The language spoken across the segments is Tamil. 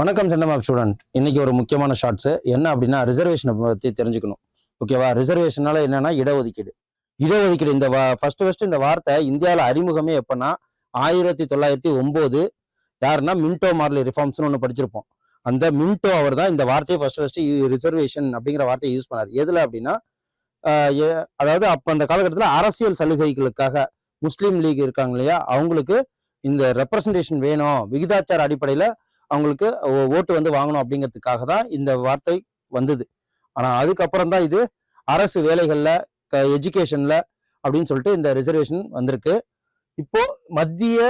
வணக்கம் சென்னமாப் ஸ்டூடெண்ட் இன்னைக்கு ஒரு முக்கியமான ஷார்ட்ஸ் என்ன அப்படின்னா ரிசர்வேஷனை பற்றி தெரிஞ்சுக்கணும். ஓகேவா ரிசர்வேஷனால என்னன்னா இடஒதுக்கீடு. இடஒதுக்கீடு இந்த ஃபர்ஸ்ட் ஃபர்ஸ்ட் இந்த வார்த்தை இந்தியாவில் அறிமுகமே எப்போன்னா ஆயிரத்தி தொள்ளாயிரத்தி ஒன்பது யாருன்னா மின்டோ மார்லி ரிஃபார்ம்ஸ்னு ஒன்று படிச்சிருப்போம். அந்த மின்டோ அவர் தான் இந்த வார்த்தையை ஃபர்ஸ்ட் ஃபர்ஸ்ட் ரிசர்வேஷன் அப்படிங்கிற வார்த்தையை யூஸ் பண்ணார். எதில் அப்படின்னா அதாவது அப்போ அந்த காலகட்டத்தில் அரசியல் சலுகைகளுக்காக முஸ்லீம் லீக் இருக்காங்க இல்லையா? அவங்களுக்கு இந்த ரெப்ரசன்டேஷன் வேணும். விகிதாச்சார அடிப்படையில் அவங்களுக்கு ஓட்டு வந்து வாங்கணும் அப்படிங்கிறதுக்காக தான் இந்த வார்த்தை வந்தது. ஆனால் அதுக்கப்புறம் தான் இது அரசு வேலைகளில் க எஜுகேஷனில் அப்படின்னு சொல்லிட்டு இந்த ரிசர்வேஷன் வந்திருக்கு. இப்போ மத்திய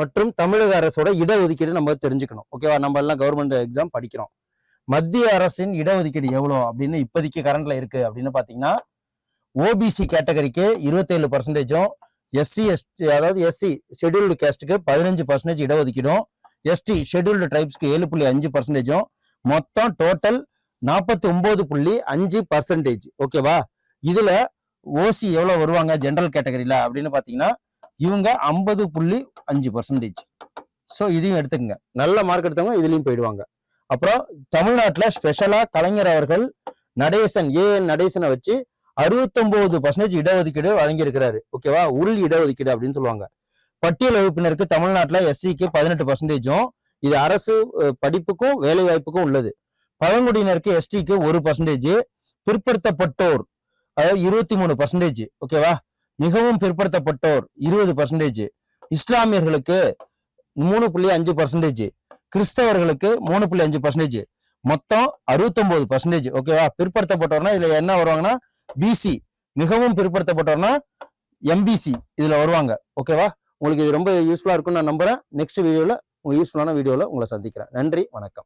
மற்றும் தமிழக அரசோட இடஒதுக்கீடு நம்ம தெரிஞ்சுக்கணும். ஓகேவா நம்ம எல்லாம் கவர்மெண்ட் எக்ஸாம் படிக்கிறோம். மத்திய அரசின் இடஒதுக்கீடு எவ்வளோ அப்படின்னு இப்போதைக்கு கரண்ட்ல இருக்கு அப்படின்னு பார்த்தீங்கன்னா ஓபிசி கேட்டகரிக்கு இருபத்தேழு பர்சன்டேஜும் எஸ்சி எஸ்டி அதாவது எஸ்சி ஷெட்யூல்டு கேஸ்ட்டுக்கு பதினஞ்சு பர்சன்டேஜ் இடஒதுக்கீடும். எஸ்டி ஷெட்யூல்டு ட்ரைப்ஸ்க்கு ஏழு புள்ளி அஞ்சு பர்சன்டேஜும் மொத்தம் டோட்டல் நாற்பத்தி ஒன்பது புள்ளி அஞ்சு பர்சன்டேஜ் ஓகேவா இதுல ஓசி எவ்வளவு வருவாங்க? ஜென்ரல் கேட்டகரியில அப்படின்னு பாத்தீங்கன்னா இவங்க ஐம்பது புள்ளி அஞ்சு பர்சன்டேஜ் ஸோ இதையும் எடுத்துக்கங்க. நல்ல மார்க் எடுத்தவங்க இதுலயும் போயிடுவாங்க. அப்புறம் தமிழ்நாட்டில் ஸ்பெஷலா கலைஞர் அவர்கள் நடேசன் ஏஎன் நடேசனை வச்சு அறுபத்தொன்பது பர்சன்டேஜ் இடஒதுக்கீடு வழங்கியிருக்கிறாரு. ஓகேவா உள் இடஒதுக்கீடு அப்படின்னு சொல்லுவாங்க. பட்டியல் வகுப்பினருக்கு தமிழ்நாட்டில் எஸ்சிக்கு பதினெட்டு பர்சன்டேஜும் இது அரசு படிப்புக்கும் வேலை வாய்ப்புக்கும் உள்ளது. பழங்குடியினருக்கு எஸ்டிக்கு ஒரு பர்சன்டேஜ் பிற்படுத்தப்பட்டோர் அதாவது இருபத்தி மூணு பர்சன்டேஜ் ஓகேவா மிகவும் பிற்படுத்தப்பட்டோர் இருபது பர்சன்டேஜ் இஸ்லாமியர்களுக்கு மூணு புள்ளி அஞ்சு பர்சன்டேஜ் கிறிஸ்தவர்களுக்கு மூணு புள்ளி அஞ்சு பர்சன்டேஜ் மொத்தம் அறுபத்தொன்பது பர்சன்டேஜ் ஓகேவா பிற்படுத்தப்பட்டோர்னா இதுல என்ன வருவாங்கன்னா பிசி மிகவும் பிற்படுத்தப்பட்டோர்னா எம்பிசி இதுல வருவாங்க ஓகேவா உங்களுக்கு இது ரொம்ப யூஸ்ஃபுல்லாக இருக்கும்னு நான் நம்புகிறேன் நெக்ஸ்ட் வீடியோவில் உங்க யூஸ்ஃபுல்லான வீடியோவில் உங்களை சந்திக்கிறேன். நன்றி வணக்கம்.